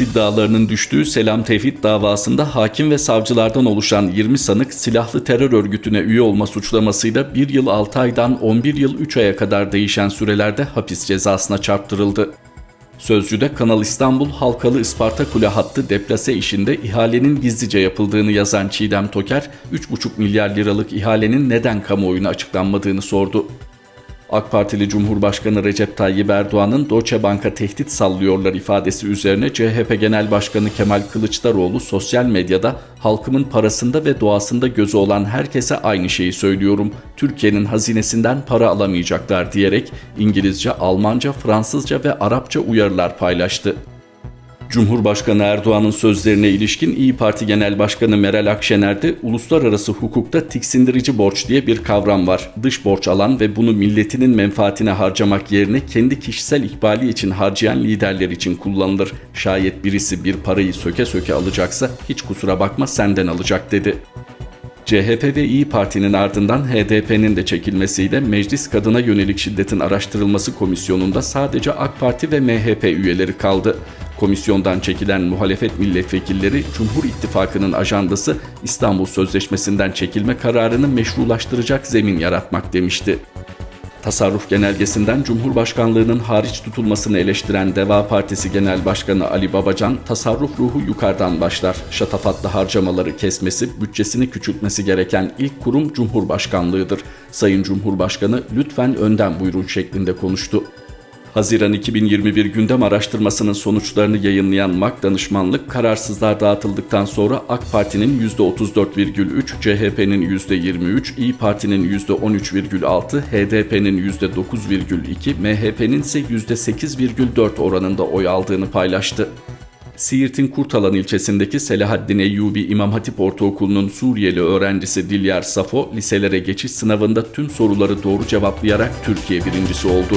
iddialarının düştüğü Selam Tevhid davasında hakim ve savcılardan oluşan 20 sanık silahlı terör örgütüne üye olma suçlamasıyla 1 yıl 6 aydan 11 yıl 3 aya kadar değişen sürelerde hapis cezasına çarptırıldı. Sözcü'de Kanal İstanbul Halkalı Isparta Kule hattı deplase işinde ihalenin gizlice yapıldığını yazan Çiğdem Toker, 3,5 milyar liralık ihalenin neden kamuoyuna açıklanmadığını sordu. AK Partili Cumhurbaşkanı Recep Tayyip Erdoğan'ın Deutsche Bank'a tehdit sallıyorlar ifadesi üzerine CHP Genel Başkanı Kemal Kılıçdaroğlu sosyal medyada halkımın parasında ve doğasında gözü olan herkese aynı şeyi söylüyorum. Türkiye'nin hazinesinden para alamayacaklar diyerek İngilizce, Almanca, Fransızca ve Arapça uyarılar paylaştı. Cumhurbaşkanı Erdoğan'ın sözlerine ilişkin İyi Parti Genel Başkanı Meral Akşener'de uluslararası hukukta tiksindirici borç diye bir kavram var. Dış borç alan ve bunu milletinin menfaatine harcamak yerine kendi kişisel ikbali için harcayan liderler için kullanılır. Şayet birisi bir parayı söke söke alacaksa hiç kusura bakma senden alacak dedi. CHP ve İyi Parti'nin ardından HDP'nin de çekilmesiyle Meclis Kadına Yönelik Şiddetin Araştırılması Komisyonu'nda sadece AK Parti ve MHP üyeleri kaldı. Komisyondan çekilen muhalefet milletvekilleri Cumhur İttifakı'nın ajandası İstanbul Sözleşmesi'nden çekilme kararını meşrulaştıracak zemin yaratmak demişti. Tasarruf genelgesinden Cumhurbaşkanlığının hariç tutulmasını eleştiren Deva Partisi Genel Başkanı Ali Babacan, tasarruf ruhu yukarıdan başlar. Şatafatlı harcamaları kesmesi, bütçesini küçültmesi gereken ilk kurum Cumhurbaşkanlığıdır. Sayın Cumhurbaşkanı lütfen önden buyurun şeklinde konuştu. Haziran 2021 gündem araştırmasının sonuçlarını yayınlayan MAK danışmanlık kararsızlar dağıtıldıktan sonra AK Parti'nin %34,3, CHP'nin %23, İyi Parti'nin %13,6, HDP'nin %9,2, MHP'nin ise %8,4 oranında oy aldığını paylaştı. Siirt'in Kurtalan ilçesindeki Selahaddin Eyyubi İmam Hatip Ortaokulu'nun Suriyeli öğrencisi Dilyar Safo, liselere geçiş sınavında tüm soruları doğru cevaplayarak Türkiye birincisi oldu.